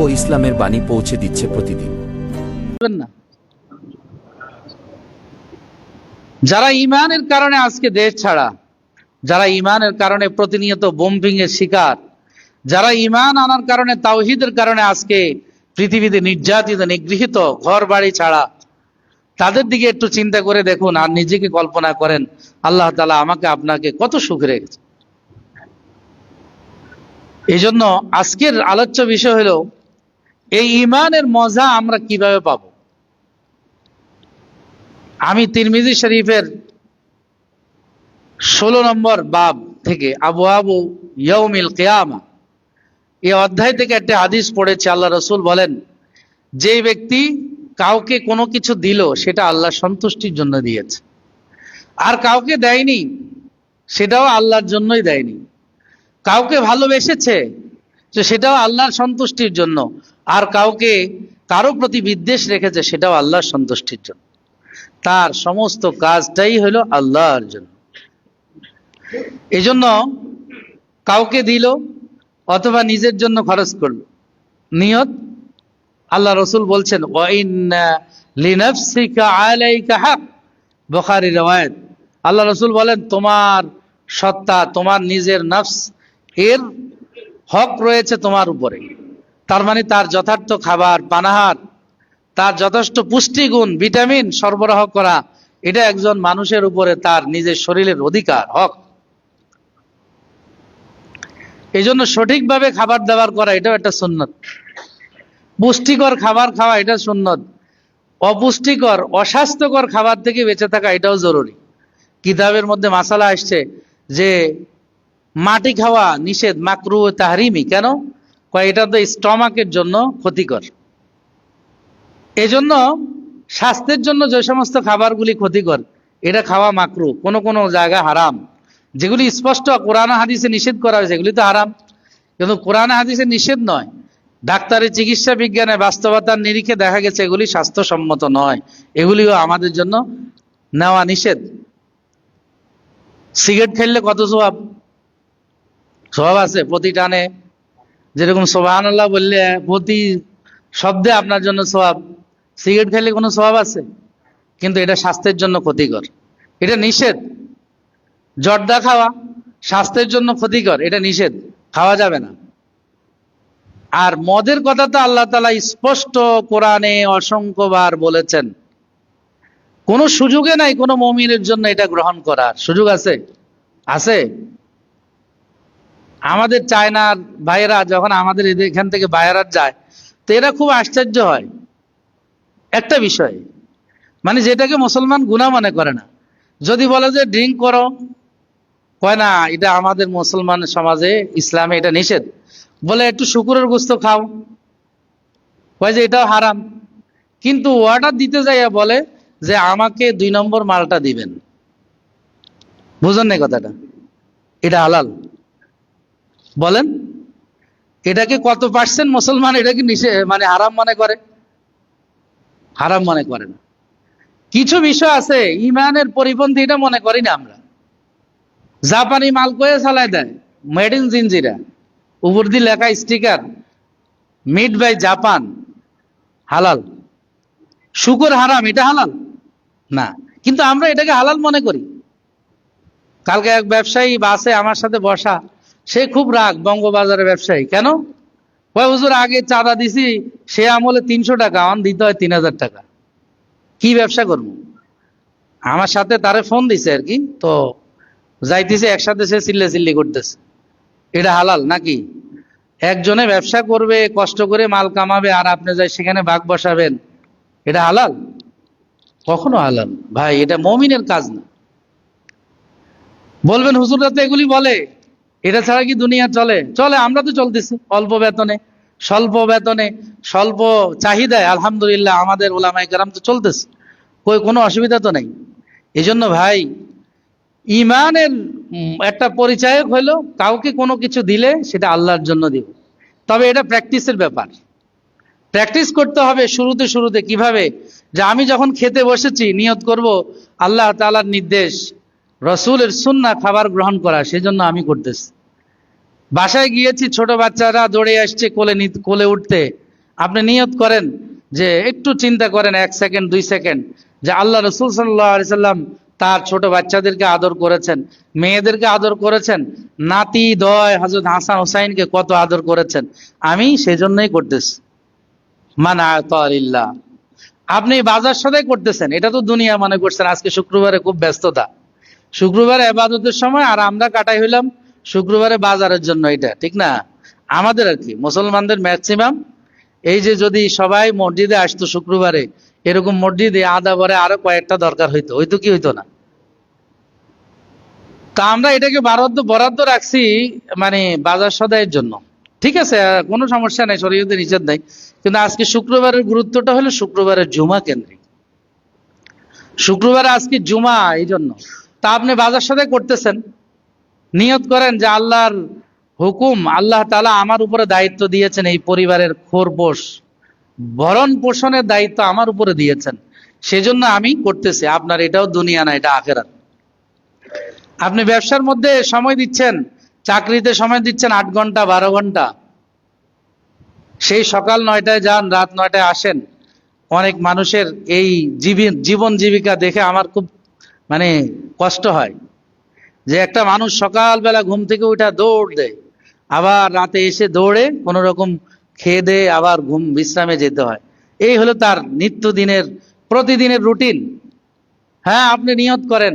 ও ইসলামের বাণী পৌঁছে দিচ্ছে প্রতিদিন। না। যারা ইমানের কারণে আজকে দেশ ছাড়া, যারা ইমানের কারণে প্রতিনিয়ত বোম্বিং এর শিকার, যারা ইমান আনার কারণে তাওহিদের কারণে আজকে পৃথিবীতে নির্যাতিত, নিগৃহীত ঘর বাড়ি ছাড়া, তাদের দিকে একটু চিন্তা করে দেখুন আর নিজেকে কল্পনা করেন, আল্লাহ তালা আমাকে, আপনাকে কত সুখ রেখেছে। এই জন্য আজকের আলোচ্য বিষয় হলো এই ইমানের মজা আমরা কীভাবে পাব? আমি তিরমিজি শরীফের ষোলো নম্বর বাব থেকে আবু আবু ইয়ৌমিল কেয়ামা এই অধ্যায় থেকে একটা হাদিস পড়েছে, আল্লাহ রসুল বলেন, যে ব্যক্তি কাউকে কোনো কিছু দিল, সেটা আল্লাহ সন্তুষ্টির জন্য দিয়েছে। আর কাউকে দেয়নি, সেটাও আল্লাহর জন্যই দেয়নি। কাউকে ভালোবেসেছে সেটাও আল্লাহর সন্তুষ্টির জন্য। আর কাউকে কারও প্রতি বিদ্বেষ রেখেছে, সেটাও আল্লাহর সন্তুষ্টির জন্য। তার সমস্ত কাজটাই হলো আল্লাহর জন্য। এই জন্য কাউকে দিল অথবা নিজের জন্য খরচ করল। নিয়ত, আল্লাহ রসুল বলছেন বখারি রওয়ায়ত। আল্লাহ রসুল বলেন, তোমার সত্তা, তোমার নিজের নফস, এর হক রয়েছে তোমার উপরে। তার মানে তার যথার্থ খাবার, পানাহার, তার যথেষ্ট পুষ্টিগুণ, ভিটামিন সরবরাহ করা, এটা একজন মানুষের উপরে তার নিজের শরীরের অধিকার, হক। এই জন্য সঠিকভাবে খাবার দাবার করা, এটাও একটা সুন্নত। পুষ্টিকর খাবার খাওয়া, এটা সুন্নত। অপুষ্টিকর, অস্বাস্থ্যকর খাবার থেকে বেঁচে থাকা, এটাও জরুরি। কিতাবের মধ্যে মাসালা আসছে যে, মাটি খাওয়া নিষেধ, মাকরু তাহারিমি, কেন? এটা তো স্টমাকের জন্য ক্ষতিকর। এজন্য স্বাস্থ্যের জন্য যে সমস্ত খাবারগুলি ক্ষতিকর, এটা খাওয়া মাকরু, কোন কোন জায়গা হারাম। যেগুলি স্পষ্ট কোরআন হাদিসে নিষেধ করা হয়েছে এগুলি তো হারাম। কিন্তু কোরআন হাদিসে নিষেধ নয়। ডাক্তারি চিকিৎসা বিজ্ঞানে বাস্তবতার নিরিখে দেখা গেছে, এগুলি স্বাস্থ্যসম্মত নয়। এগুলিও আমাদের জন্য নেওয়া নিষেধ। সিগারেট খেললে কত স্বভাব? স্বভাব আছে, প্রতি টানে যেরকম সোবাহান আল্লাহ বললে, প্রতি শব্দে আপনার জন্য স্বভাব সিগারেট খেলে কোনো স্বভাব আছে? কিন্তু এটা স্বাস্থ্যের জন্য ক্ষতিকর। এটা নিষেধ। জর্দা খাওয়া স্বাস্থ্যের জন্য ক্ষতিকর। এটা নিষেধ। খাওয়া যাবে না। আর মদের কথা তো আল্লাহ তালা স্পষ্ট কোরআনে অসংখ্যবার বলেছেন। কোনো সুযোগে নাই কোনো মমিনের জন্য এটা গ্রহণ করার। সুযোগ আছে? আছে। আমাদের চায়নার ভাইয়েরা যখন আমাদের এখান থেকে বাইরাত যায়, তো এরা খুব আশ্চর্য হয়। একটা বিষয় মানে যেটাকে মুসলমান গুণা মনে করে না। যদি বলে যে ড্রিঙ্ক করো, কয় না, এটা আমাদের মুসলমান সমাজে ইসলামে এটা নিষেধ। বলে একটু শুকুরের গোস্ত খাও। কয় যে এটাও হারাম। কিন্তু অর্ডার দিতে যাইয়া বলে যে আমাকে দুই নম্বর মালটা দিবেন। বুঝেন না কথাটা? এটা হালাল। বলেন এটাকে কত পার্সেন্ট মুসলমান এটাকে নিষে মানে হারাম মনে করে? হারাম মনে করে না। কিছু বিষয় আছে, ইমানের পরিপন্থী এটা মনে করি না আমরা। জাপানি মাল কয়ে চালায় দেয় মেড ইন জিনজিরা উপর দিয়ে লেখা স্টিকার মিড বাই জাপান হালাল। শুকর হারাম, এটা হালাল? না। কিন্তু আমরা এটাকে হালাল মনে করি। কালকে এক ব্যবসায়ী বাসে আমার সাথে বসা সে খুব রাগ, বঙ্গবাজারের ব্যবসায়ী। কেন? কয় হুজুর, আগে চাঁদা দিছি, সে আমলে তিনশো টাকা আমার দিতে হয় তিন হাজার টাকা। কি ব্যবসা করব? আমার সাথে তারে ফোন দিছে আর কি, তো যাইতেছে, একসাথে সে চিল্লে চিল্লি করতেছে। এটা হালাল নাকি? একজনে ব্যবসা করবে, কষ্ট করে মাল কামাবে, আর আপনি যাই সেখানে ভাগ বসাবেন, এটা হালাল? কখনো হালাল ভাই, এটা মমিনের কাজ না। বলবেন, হুজুররা তো এগুলি বলে। এটা ছাড়া কি দুনিয়া চলে? চলে, আমরা তো চলতেছি। অল্প বেতনে, স্বল্প বেতনে, স্বল্প চাহিদায়, আলহামদুলিল্লাহ, আমাদের ওলামাই কারাম তো চলতেছে। কই, কোনো অসুবিধা তো নেই। এই জন্য ভাই ইমানের একটা পরিচায়ক হলো কাউকে কোনো কিছু দিলে সেটা আল্লাহর জন্য দিব। তবে এটা প্র্যাকটিসের ব্যাপার। প্র্যাকটিস করতে হবে শুরুতে শুরুতে। কীভাবে? যে আমি যখন খেতে বসেছি, নিয়ত করব আল্লাহ তাআলার নির্দেশ। রসুলের সুন্না খাবার গ্রহণ করা, সেজন্য আমি করতেছি। বাসায় গিয়েছি, ছোট বাচ্চারা দৌড়ে আসছে কোলে কোলে উঠতে। আপনি নিয়ত করেন যে একটু চিন্তা করেন, এক সেকেন্ড, দুই সেকেন্ড, যে আল্লাহ রসুল সাল্লাহ সাল্লাম তার ছোট বাচ্চাদেরকে আদর করেছেন, মেয়েদেরকে আদর করেছেন, নাতি দয় হজরত হাসান হুসাইনকে কত আদর করেছেন, আমি সেজন্যই করতেছি। মানা আপনি বাজার সদাই করতেছেন, এটা তো দুনিয়া মনে করছেন, আজকে শুক্রবারে খুব ব্যস্ততা। শুক্রবারে এবাদতের সময় আর আমরা কাটাই হইলাম শুক্রবারে বাজারের জন্য এটা, ঠিক না? আমাদের আর কি, মুসলমানদের ম্যাক্সিমাম এই যে যদি সবাই মসজিদে আসতো শুক্রবারে, এরকম মসজিদে আদা পরে আরও কয়েকটা দরকার হইতো হইতো কি হইতো না? তা আমরা এটাকে বরাদ্দ বরাদ্দ রাখছি মানে বাজার সদাইয়ের জন্য। ঠিক আছে, কোনো সমস্যা নাই শরীয়তে নিষেধ নাই। কিন্তু আজকে শুক্রবারের গুরুত্বটা হলো শুক্রবারের জুমা কেন্দ্রিক। শুক্রবারে আজকে জুমা এই জন্য তা আপনি বাজার সাথে করতেছেন। নিয়ত করেন যে আল্লাহর হুকুম, আল্লাহ তালা আমার উপরে দায়িত্ব দিয়েছেন, এই পরিবারের খোরপোষ ভরণ পোষণের দায়িত্ব আমার উপরে দিয়েছেন। সেজন্য আমি করতেছি, আপনার এটাও দুনিয়া না, এটা আখেরাত। আপনি ব্যবসার মধ্যে সময় দিচ্ছেন, চাকরিতে সময় দিচ্ছেন, আট ঘণ্টা, বারো ঘণ্টা। সেই সকাল নয়টায় যান, রাত নয়টায় আসেন। অনেক মানুষের এই জীবন জীবিকা দেখে আমার খুব মানে কষ্ট হয়। যে একটা মানুষ সকালবেলা ঘুম থেকে উঠা দৌড় দেয়, আবার রাতে এসে দৌড়ে কোনো রকম খেয়ে দেয়ে আবার ঘুম বিশ্রামে যেতে হয়। এই হলো তার নিত্যদিনের, প্রতিদিনের রুটিন। হ্যাঁ আপনি নিয়ত করেন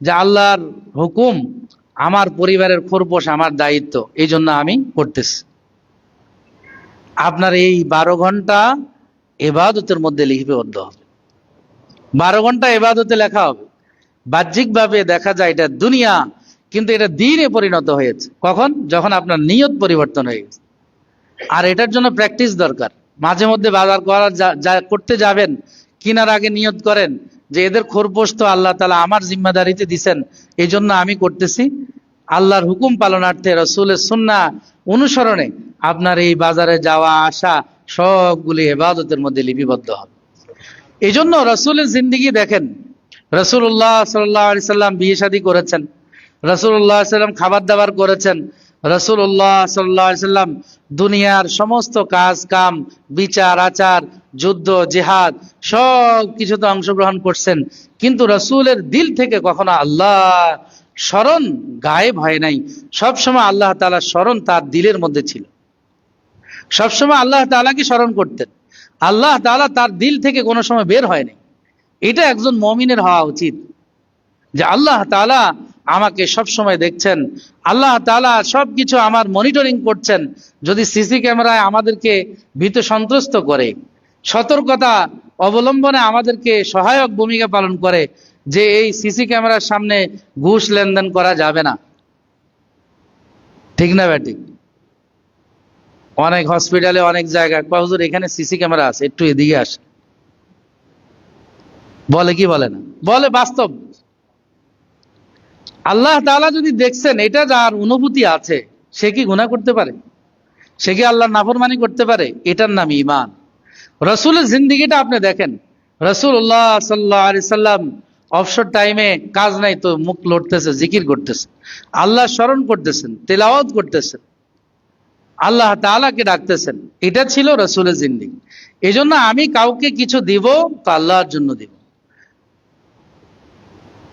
যে আল্লাহর হুকুম, আমার পরিবারের খোরপোশ, আমার দায়িত্ব, এই জন্য আমি করতেছি। আপনার এই বারো ঘণ্টা এবাদতের মধ্যে লিপিবদ্ধ হবে বারো ঘণ্টা এবাদতে লেখা হবে। বাহ্যিকভাবে দেখা যায় এটা দুনিয়া, কিন্তু এটা দিনে পরিণত হয়েছে। কখন? যখন আপনার নিয়ত পরিবর্তন হয়ে গেছে। আর এটার জন্য প্র্যাকটিস দরকার। মাঝে মধ্যে বাজার করা যা- যা করতে যাবেন, কিনার আগে নিয়ত করেন যে এদের খোরপোশ তো আল্লাহ তালা আমার জিম্মাদারিতে দিছেন এই জন্য আমি করতেছি। আল্লাহর হুকুম পালনার্থে, রসুলের সুন্না অনুসরণে আপনার এই বাজারে যাওয়া, আসা, সবগুলি এবাদতের মধ্যে লিপিবদ্ধ হবে এই জন্য রসুলের জিন্দিগি দেখেন রসুল্লাহ সাল্লাহ আলি সাল্লাম বিয়ে শাদী করেছেন। রসুল্লাহ সাল্লাম খাবার দাবার করেছেন রসুল্লাহ সাল্লাহ সাল্লাম দুনিয়ার সমস্ত কাজ কাম বিচার, আচার, যুদ্ধ, জেহাদ সব কিছুতে অংশগ্রহণ করছেন। কিন্তু রসুলের দিল থেকে কখনো আল্লাহ স্মরণ গায়েব হয় নাই। সবসময় আল্লাহ তালা স্মরণ তার দিলের মধ্যে ছিল। সবসময় আল্লাহ তালাকে স্মরণ করতেন। আল্লাহ তাআলা তার দিল থেকে কোনো সময় বের হয়নি এটা একজন মমিনের হওয়া উচিত। যে আল্লাহ তালা আমাকে সব সময় দেখছেন, আল্লাহ তাআলা সবকিছু আমার মনিটরিং করছেন, যদি সিসি ক্যামেরায় আমাদেরকে ভীত সন্ত্রস্ত করে, সতর্কতা অবলম্বনে আমাদেরকে সহায়ক ভূমিকা পালন করে, যে এই সিসি ক্যামেরার সামনে ঘুষ লেনদেন করা যাবে না। ঠিক না ব্যাটিক? অনেক হসপিটালে অনেক জায়গায় হুজুর এখানে সিসি ক্যামেরা আছে, একটু এদিকে আসে বলে কি বলে না? বলে বাস্তব। আল্লাহ তাআলা যদি দেখছেন এটা যার অনুভূতি আছে, সে কি গুনাহ করতে পারে? সে কি আল্লাহর নাফরমানি করতে পারে? এটার নাম ইমান রসুলের জিন্দিগিটা আপনি দেখেন। রসুল্লাহ সাল্লাহ আলি সাল্লাম অবসর টাইমে কাজ নাই তো মুখ লড়তেছে, জিকির করতেছে। আল্লাহ স্মরণ করতেছেন, তেলাওয়াত করতেছেন। আল্লাহ তাআলাকে ডাকতেছেন। এটা ছিল রসুলের জিন্দিগি। এই জন্য আমি কাউকে কিছু দিব তো আল্লাহর জন্য দিব।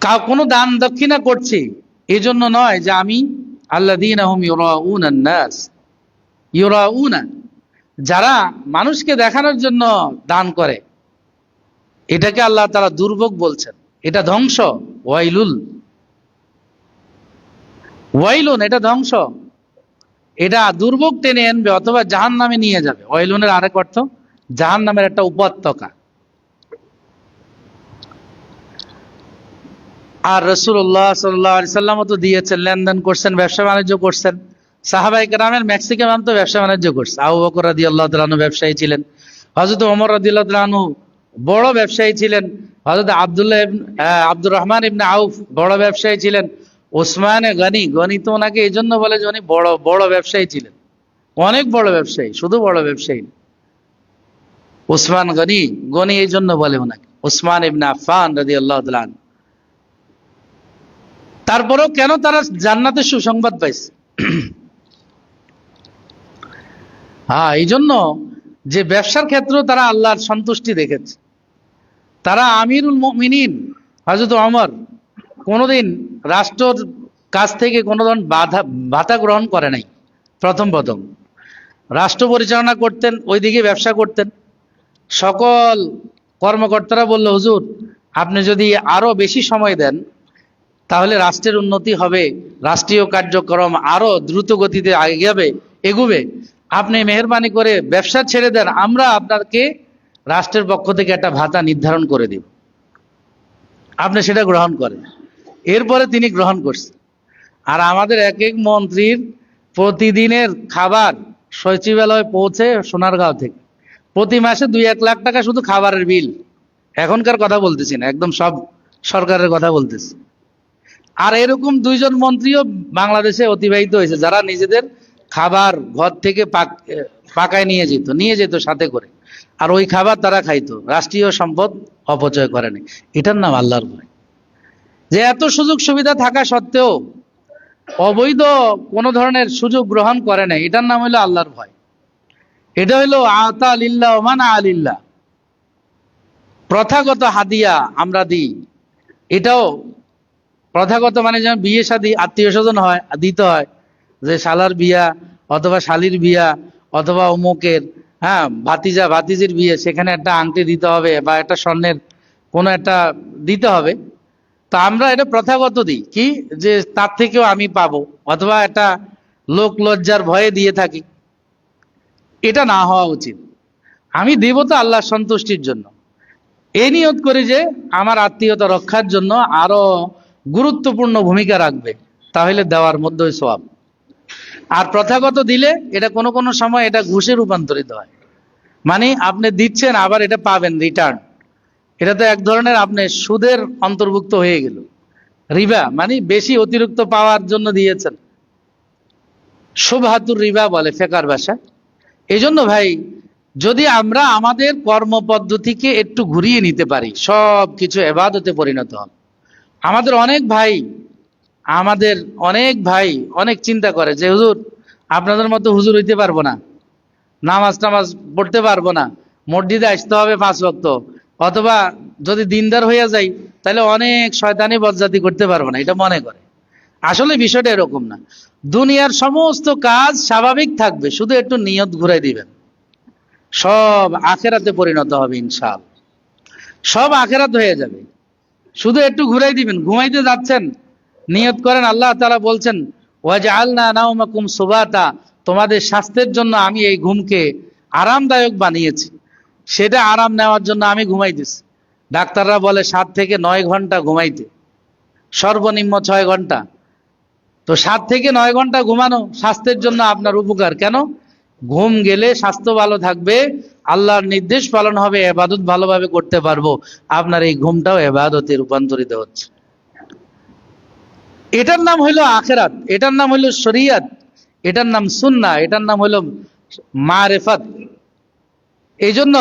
কোনো দান দক্ষিণা করছি। এই জন্য নয় যে আমি আল্লাহ দিন যারা মানুষকে দেখানোর জন্য দান করে। এটাকে আল্লাহ তারা দুর্ভোগ বলছেন। এটা ধ্বংস। ওয়াইলুল। ওয়াইলুন, এটা ধ্বংস। এটা দুর্ভোগ টেনে আনবে অথবা জাহান নামে নিয়ে যাবে। ওয়াইলুনের আরেক অর্থ জাহান নামের একটা উপত্যকা। আর রসুল্লাহ সাল্লামও তো দিয়েছেন, লেনদেন করছেন, ব্যবসা বাণিজ্য করছেন। সাহাবাই গ্রামের ম্যাক্সিকাম তো ব্যবসা বাণিজ্য করছে। আবু বকর রাদি আল্লাহ তালু ব্যবসায়ী ছিলেন। হজরত ওমর রাদি আল্লাহ বড় ব্যবসায়ী ছিলেন। হজরত আবদুল্লাহ আব্দুর রহমান ইবনে আউফ বড় ব্যবসায়ী ছিলেন। ওসমানে গনি গনি তো ওনাকে এই জন্য বলে যে উনি বড় বড় ব্যবসায়ী ছিলেন। অনেক বড় ব্যবসায়ী, শুধু বড় ব্যবসায়ী ওসমান গনি গনি এই জন্য বলে ওনাকে। ওসমান ইবনে আফান রাদি আল্লাহ তালু তারপরেও কেন তারা জান্নাতের সুসংবাদ পাইছে? হ্যাঁ এই জন্য যে ব্যবসার ক্ষেত্রেও তারা আল্লাহর সন্তুষ্টি দেখেছে। তারা আমিরুল মিনিন হজরত অমর কোনোদিন রাষ্ট্রর কাছ থেকে কোনো ধরনের বাধা ভাতা গ্রহণ করে নাই, প্রথম প্রথম। রাষ্ট্র পরিচালনা করতেন, ওইদিকে ব্যবসা করতেন। সকল কর্মকর্তারা বলল, হুজুর, আপনি যদি আরও বেশি সময় দেন তাহলে রাষ্ট্রের উন্নতি হবে, রাষ্ট্রীয় কার্যক্রম আরও দ্রুত গতিতে এগিয়ে এগুবে। আপনি মেহরবানি করে ব্যবসা ছেড়ে দেন, আমরা আপনাকে রাষ্ট্রের পক্ষ থেকে একটা ভাতা নির্ধারণ করে দিব। আপনি সেটা গ্রহণ করেন। এরপরে তিনি গ্রহণ করছেন। আর আমাদের এক এক মন্ত্রীর প্রতিদিনের খাবার সচিবালয়ে পৌঁছে সোনারগাঁও থেকে। প্রতি মাসে দুই এক লাখ টাকা শুধু খাবারের বিল। এখনকার কথা বলতেছি না, একদম সব সরকারের কথা বলতেছি। আর এরকম দুইজন মন্ত্রীও বাংলাদেশে অতিবাহিত হয়েছে, যারা নিজেদের খাবার ঘর থেকে পাক পাকায় নিয়ে যেত নিয়ে যেত সাথে করে। আর ওই খাবার তারা খাইতো, রাষ্ট্রীয় সম্পদ অপচয় করেনি এটার নাম আল্লাহর ভয়। যে এত সুযোগ সুবিধা থাকা সত্ত্বেও অবৈধ কোনো ধরনের সুযোগ গ্রহণ করে না এটার নাম হলো আল্লাহর ভয়। এটা হলো আতা আলিল্লাহ ওমান আলিল্লাহ প্রথাগত হাদিয়া আমরা দিই। এটাও প্রথাগত মানে যেমন বিয়ে শাদী, আত্মীয় স্বজন হয়, দিতে হয়, যে শালার বিয়া অথবা শালির বিয়া অথবা অমুকের হ্যাঁ ভাতিজা, ভাতিজির বিয়ে, সেখানে একটা আংটি দিতে হবে বা একটা স্বর্ণের কোনো একটা দিতে হবে। তা আমরা এটা প্রথাগত দিই। কি? যে তার থেকেও আমি পাবো অথবা একটা লোক লজ্জার ভয়ে দিয়ে থাকি। এটা না হওয়া উচিত। আমি দেব তো আল্লাহ সন্তুষ্টির জন্য। এই নিয়ত করি যে আমার আত্মীয়তা রক্ষার জন্য আরও গুরুত্বপূর্ণ ভূমিকা রাখবে, তাহলে দেওয়ার মধ্যে সব আর প্রথাগত দিলে এটা কোনো কোনো সময় এটা ঘুষে রূপান্তরিত হয়। মানে আপনি দিচ্ছেন, আবার এটা পাবেন রিটার্ন এটা তো এক ধরনের আপনি সুদের অন্তর্ভুক্ত হয়ে গেল। রিবা মানে বেশি অতিরিক্ত পাওয়ার জন্য দিয়েছেন। শুভাতুর রিবা বলে ফেকার ভাষা। এই জন্য ভাই, যদি আমরা আমাদের কর্মপদ্ধতিকে একটু ঘুরিয়ে নিতে পারি সব কিছু এবাদতে পরিণত হন আমাদের অনেক ভাই, আমাদের অনেক ভাই অনেক চিন্তা করে যে, হুজুর, আপনাদের মতো হুজুর হইতে পারব না। নামাজ টামাজ পড়তে পারব না। মসজিদে আসতে হবে পাঁচ ভক্ত অথবা যদি দিনদার হইয়া যাই, তাহলে অনেক শয়তানি বজ্জাতি করতে পারব না। এটা মনে করে। আসলে বিষয়টা এরকম না। দুনিয়ার সমস্ত কাজ স্বাভাবিক থাকবে। শুধু একটু নিয়ত ঘুরাই দিবেন। সব আখেরাতে পরিণত হবে ইনশাল সব আখেরাত হয়ে যাবে। শুধু একটু ঘুরাই দিবেন, ঘুমাইতে যাচ্ছেন। নিয়ত করেন, আল্লাহ তালা বলছেন ওয়াজা আলনা নাউমাকুম সুবাতা তোমাদের স্বাস্থ্যের জন্য আমি এই ঘুমকে আরামদায়ক বানিয়েছি। সেটা আরাম নেওয়ার জন্য আমি ঘুমাইতেছি ডাক্তাররা বলে, সাত থেকে নয় ঘণ্টা ঘুমাইতে। সর্বনিম্ন ছয় ঘণ্টা। তো সাত থেকে নয় ঘণ্টা ঘুমানো স্বাস্থ্যের জন্য আপনার উপকার। কেন? ঘুম গেলে স্বাস্থ্য ভালো থাকবে আল্লাহর নির্দেশ পালন হবে, এবাদত ভালোভাবে করতে পারব। আপনার এই ঘুমটাও এবাদতে রূপান্তরিত হচ্ছে। এটার নাম হইল আখেরাত, এটার নাম হইল শরিয়াত, এটার নাম সুন্না এটার নাম হইল মারেফাত। এই জন্য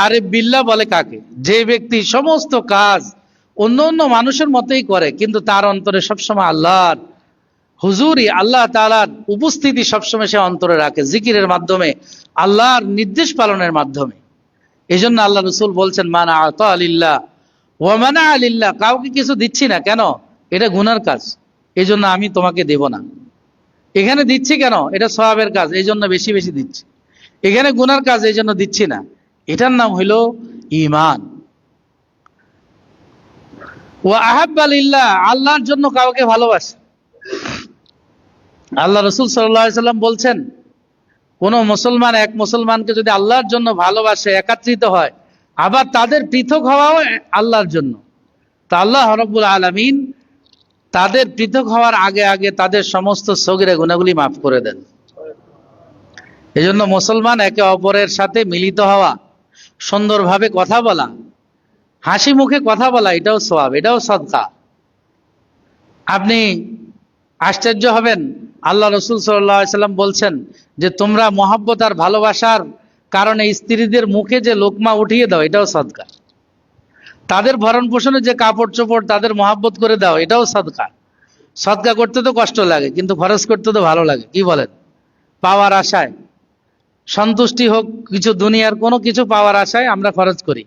আরে বিল্লা বলে কাকে? যে ব্যক্তি সমস্ত কাজ অন্য অন্য মানুষের মতোই করে, কিন্তু তার অন্তরে সবসময় আল্লাহর হুজুরি আল্লাহ তালার উপস্থিতি সবসময় সে অন্তরে রাখে, জিকিরের মাধ্যমে, আল্লাহর নির্দেশ পালনের মাধ্যমে। এই জন্য আল্লাহ রসুল বলছেন, মানা আত আলিল্লাহ ও মানা আলিল্লাহ, কাউকে কিছু দিচ্ছি না কেন? এটা গুনার কাজ। এই জন্য আমি তোমাকে দেব না। এখানে দিচ্ছি কেন? এটা সবাবের কাজ এই জন্য বেশি বেশি দিচ্ছি। এখানে গুনার কাজ এই জন্য দিচ্ছি না। এটার নাম হইল ইমান ও আহাব আলিল্লাহ আল্লাহর জন্য কাউকে ভালোবাসে। আল্লাহ রসুল সাল্লাম বলছেন, কোন মুসলমান এক মুসলমানকে যদি আল্লাহর জন্য ভালোবাসে, একাত্রিত হয়, আবার তাদের পৃথক হওয়াও আল্লাহর জন্য। তা আল্লাহ রব্বুল আলমিন তাদের পৃথক হওয়ার আগে আগে তাদের সমস্ত সগিরে গুণাগুলি মাফ করে দেন। এই জন্য মুসলমান একে অপরের সাথে মিলিত হওয়া, সুন্দরভাবে কথা বলা, হাসি মুখে কথা বলা, এটাও সবাব এটাও সদকা। আপনি আশ্চর্য হবেন আল্লাহ রসুল সাল্লাম বলছেন যে তোমরা মহাব্বত আর ভালোবাসার কারণে স্ত্রীদের মুখে যে লোকমা উঠিয়ে দাও, এটাও সদকা। তাদের ভরণ পোষণে যে কাপড় চোপড় তাদের মহাব্বত করে দাও, এটাও সদকা। সদকা করতে তো কষ্ট লাগে, কিন্তু খরচ করতে তো ভালো লাগে, কি বলেন? পাওয়ার আশায়। সন্তুষ্টি হোক কিছু দুনিয়ার কোনো কিছু পাওয়ার আশায় আমরা খরচ করি।